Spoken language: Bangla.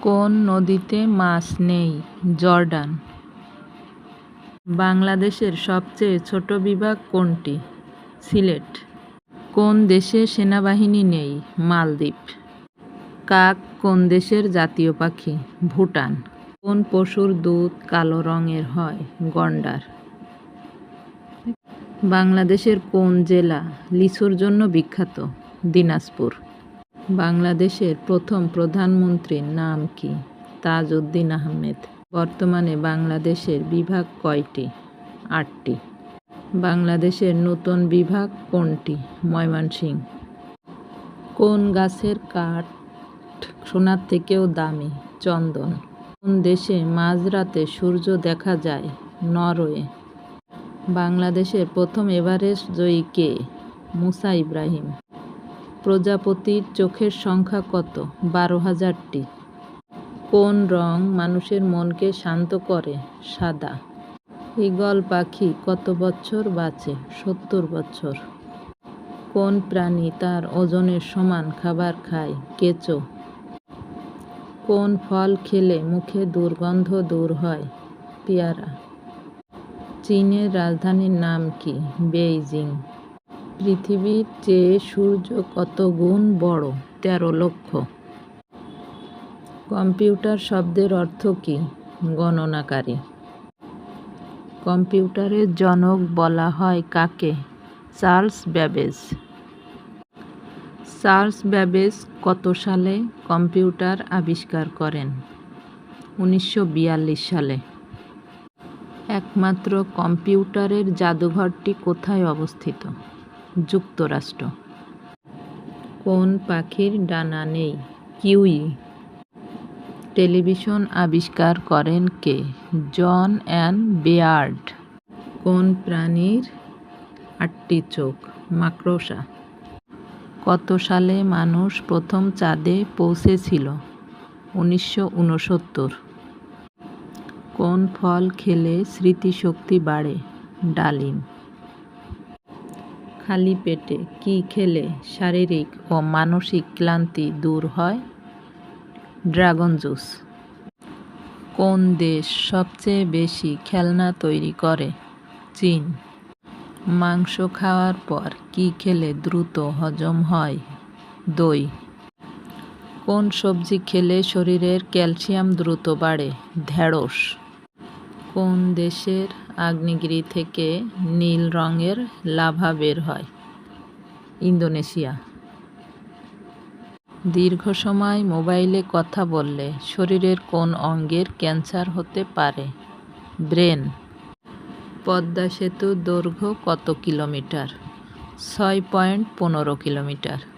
কোন নদীতে মাছ নেই? জর্ডান। বাংলাদেশের সবচেয়ে ছোট বিভাগ কোনটি? সিলেট। কোন দেশে সেনাবাহিনী নেই? মালদ্বীপ। কাক কোন দেশের জাতীয় পাখি? ভুটান। কোন পশুর দুধ কালো রঙের হয়? গন্ডার। বাংলাদেশের কোন জেলা লিচুর জন্য বিখ্যাত? দিনাজপুর। বাংলাদেশের প্রথম প্রধানমন্ত্রীর নাম কি? তাজউদ্দিন আহমেদ। বর্তমানে বাংলাদেশের বিভাগ কয়টি? আটটি। বাংলাদেশের নতুন বিভাগ কোনটি? ময়মনসিংহ কোন গাছের কাঠ সোনার থেকেও দামি? চন্দন। কোন দেশে মাঝরাতে সূর্য দেখা যায়? নরওয়ে। বাংলাদেশের প্রথম এভারেস্ট জয়ী কে? মুসা ইব্রাহিম। প্রজাপতির চোখের সংখ্যা কত? বারো হাজারটি। কোন রং মানুষের মনকে শান্ত করে? সাদা। ঈগল পাখি কত বছর বাঁচে? সত্তর বছর। কোন প্রাণী তার ওজনের সমান খাবার খায়? কেঁচো। কোন ফল খেলে মুখে দুর্গন্ধ দূর হয়? পেয়ারা। চীনের রাজধানীর নাম কি? বেইজিং। পৃথিবীর চেয়ে সূর্য কত গুণ বড়? তেরো লক্ষ। কম্পিউটার শব্দের অর্থ কী? গণনাকারী। কম্পিউটারের জনক বলা হয় কাকে? Charles Babbage. চার্লস ব্যাবেজ কত সালে কম্পিউটার আবিষ্কার করেন? উনিশশো বিয়াল্লিশ সালে। একমাত্র কম্পিউটারের জাদুঘরটি কোথায় অবস্থিত? যুক্তরাষ্ট্র। কোন পাখির ডানা নেই? কিউই। টেলিভিশন আবিষ্কার করেন কে? জন অ্যান বেয়ার্ড। কোন প্রাণীর? আটটি চোখ। মাকড়সা। কত সালে মানুষ প্রথম চাঁদে পৌঁছেছিল? উনিশশো উনসত্তর কোন ফল খেলে স্মৃতিশক্তি বাড়ে? ডালিম। খালি পেটে কি খেলে শারীরিক ও মানসিক ক্লান্তি দূর হয়? Dragon juice. কোন দেশ সবচেয়ে বেশি খেলনা তৈরি করে? চীন। মাংস খাওয়ার পর কি খেলে দ্রুত হজম হয়? দই। কোন সবজি খেলে শরীরের ক্যালসিয়াম দ্রুত বাড়ে? ঢেঁড়স। কোন দেশের আগ্নেয়গিরি থেকে নীল রঙের লাভা বের হয়? ইন্দোনেশিয়া। দীর্ঘ সময় মোবাইলে কথা বললে শরীরের কোন অঙ্গের ক্যান্সার হতে পারে? ব্রেন। পদ্মা সেতুর দৈর্ঘ্য কত কিলোমিটার? ছয় পয়েন্ট পনেরো কিলোমিটার।